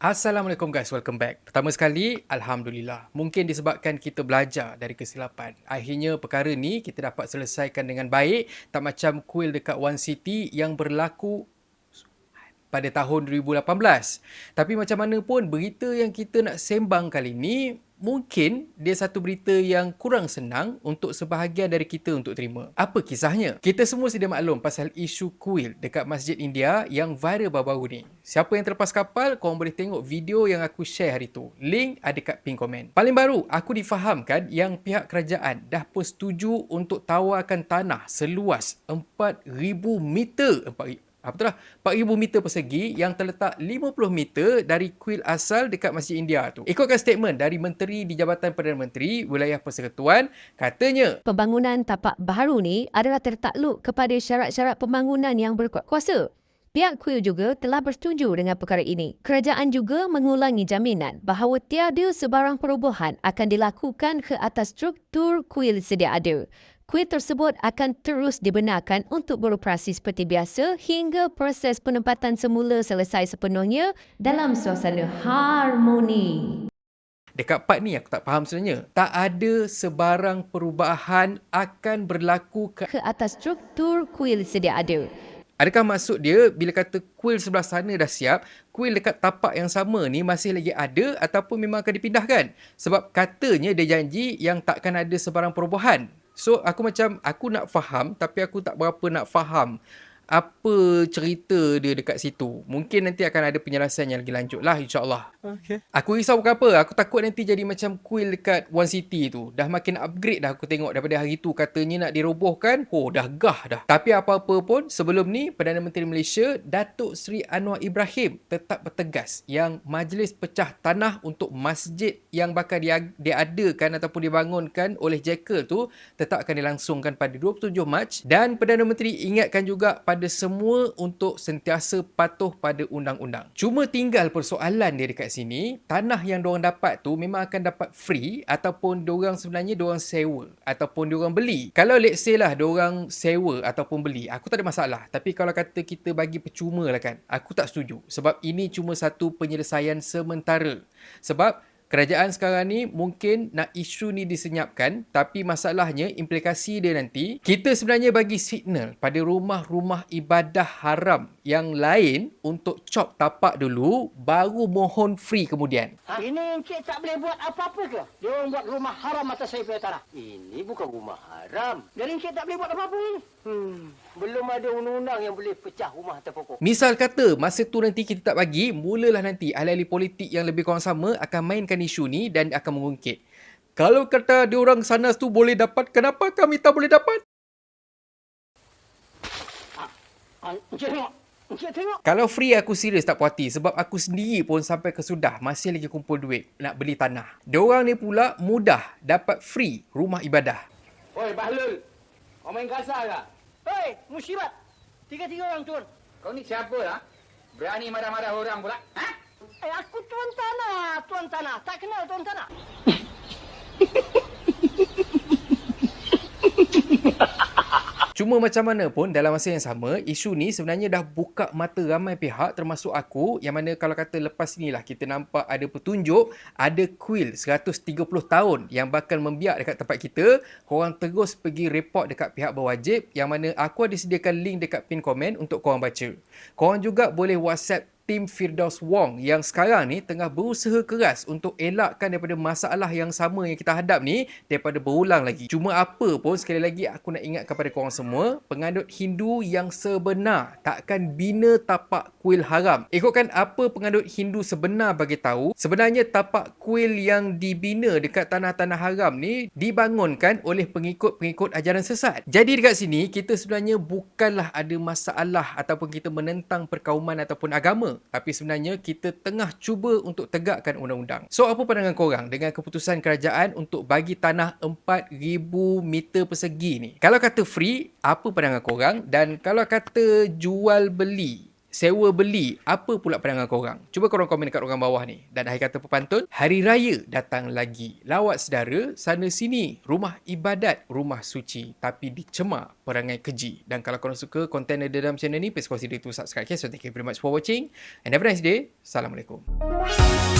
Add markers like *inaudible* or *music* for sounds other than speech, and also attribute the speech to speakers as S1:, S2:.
S1: Assalamualaikum guys, welcome back. Pertama sekali, Alhamdulillah. Mungkin disebabkan kita belajar dari kesilapan. Akhirnya perkara ni kita dapat selesaikan dengan baik. Tak macam kuil dekat One City yang berlaku pada tahun 2018. Tapi macam mana pun, berita yang kita nak sembang kali ni mungkin dia satu berita yang kurang senang untuk sebahagian dari kita untuk terima. Apa kisahnya? Kita semua sedia maklum pasal isu kuil dekat Masjid India yang viral baru-baru ni. Siapa yang terlepas kapal, korang boleh tengok video yang aku share hari tu. Link ada kat pin komen. Paling baru, aku difahamkan yang pihak kerajaan dah pun setuju untuk tawarkan tanah seluas 4,000 meter. 4,000 apa tu lah 4000 meter persegi yang terletak 50 meter dari kuil asal dekat Masjid India tu. Ikutkan statement dari Menteri di Jabatan Perdana Menteri Wilayah Persekutuan, katanya
S2: Pembangunan tapak baharu ni adalah tertakluk kepada syarat-syarat pembangunan yang berkuasa. Pihak kuil juga telah bersetuju dengan perkara ini. Kerajaan juga mengulangi jaminan bahawa tiada sebarang perubahan akan dilakukan ke atas struktur kuil sedia ada. Kuil tersebut akan terus dibenarkan untuk beroperasi seperti biasa hingga proses penempatan semula selesai sepenuhnya dalam suasana harmoni.
S1: Dekat part ni aku tak faham sebenarnya. Tak ada sebarang perubahan akan berlaku ke
S2: Ke atas struktur kuil sedia ada.
S1: Adakah maksud dia bila kata kuil sebelah sana dah siap, kuil dekat tapak yang sama ni masih lagi ada ataupun memang akan dipindahkan? Sebab katanya dia janji yang takkan ada sebarang perubahan. So aku macam aku nak faham tapi aku tak berapa nak faham apa cerita dia dekat situ. Mungkin nanti akan ada penjelasan yang lagi lanjut lah insyaAllah.
S3: Okay.
S1: Aku risau bukan apa. Aku takut nanti jadi macam kuil dekat One City tu. Dah makin upgrade dah aku tengok daripada hari tu. Katanya nak dirobohkan. Oh dah gah dah. Tapi apa-apa pun sebelum ni Perdana Menteri Malaysia Datuk Seri Anwar Ibrahim tetap bertegas yang majlis pecah tanah untuk masjid yang bakal dia, diadakan ataupun dibangunkan oleh Jekyll tu tetap akan dilangsungkan pada 27 Mac dan Perdana Menteri ingatkan juga pada semua untuk sentiasa patuh pada undang-undang. Cuma tinggal persoalan dia dekat sini, tanah yang diorang dapat tu memang akan dapat free ataupun diorang sebenarnya diorang sewa ataupun diorang beli. Kalau let's say lah diorang sewa ataupun beli, aku tak ada masalah. Tapi kalau kata kita bagi percuma lah kan, aku tak setuju. Sebab ini cuma satu penyelesaian sementara. Sebab Kerajaan sekarang ni mungkin nak isu ni disenyapkan tapi masalahnya implikasi dia nanti kita sebenarnya bagi signal pada rumah-rumah ibadah haram yang lain untuk cop tapak dulu baru mohon free kemudian.
S4: Ha? Ini Encik tak boleh buat apa-apa ke? Dia orang buat rumah haram atas saya punya tanah.
S5: Ini bukan rumah haram.
S4: Jadi Encik tak boleh buat apa-apa ni.
S5: Hmm, belum ada undang-undang yang boleh pecah rumah atas pokok.
S1: Misal kata masa tu nanti kita tak bagi, mulalah nanti ahli-ahli politik yang lebih kurang sama akan mainkan isu ni dan akan mengungkit. Kalau kata diorang sana tu boleh dapat, kenapa kami tak boleh dapat?
S4: Ha.
S1: Kalau free aku serius tak puas hati sebab aku sendiri pun sampai ke sudah masih lagi kumpul duit nak beli tanah. Diorang ni pula mudah dapat free rumah ibadah.
S5: Oi, Bahlul. Kau main kasar ke?
S4: Hei, musibat. Tiga-tiga orang turun.
S5: Kau ni siapa lah? Berani marah-marah orang pula? Ha?
S4: Eh, aku tuan tanah. Tuan tanah. Tak kenal tuan tanah. *laughs*
S1: Cuma macam mana pun dalam masa yang sama, isu ni sebenarnya dah buka mata ramai pihak termasuk aku yang mana kalau kata lepas ni lah kita nampak ada petunjuk ada kuil 130 tahun yang bakal membiak dekat tempat kita, korang terus pergi report dekat pihak berwajib yang mana aku ada sediakan link dekat pin komen untuk korang baca. Korang juga boleh WhatsApp tim Firdaus Wong yang sekarang ni tengah berusaha keras untuk elakkan daripada masalah yang sama yang kita hadap ni daripada berulang lagi. Cuma apa pun sekali lagi aku nak ingat kepada korang semua, pengadut Hindu yang sebenar takkan bina tapak kuil haram. Ikutkan apa pengadut Hindu sebenar bagi tahu, sebenarnya tapak kuil yang dibina dekat tanah-tanah haram ni dibangunkan oleh pengikut-pengikut ajaran sesat. Jadi dekat sini kita sebenarnya bukanlah ada masalah ataupun kita menentang perkauman ataupun agama tapi sebenarnya kita tengah cuba untuk tegakkan undang-undang. So apa pandangan korang dengan keputusan kerajaan untuk bagi tanah 4000 meter persegi ni? Kalau kata free, apa pandangan korang? Dan kalau kata jual beli, sewa beli, apa pula pandangan korang? Cuba korang komen dekat ruangan bawah ni. Dan akhir kata pepantun, hari raya datang lagi. Lawat sedara, sana sini, rumah ibadat, rumah suci. Tapi dicemar perangai keji. Dan kalau korang suka konten ada dalam channel ni, please consider to subscribe. Okay? So thank you very much for watching. And have a nice day. Assalamualaikum.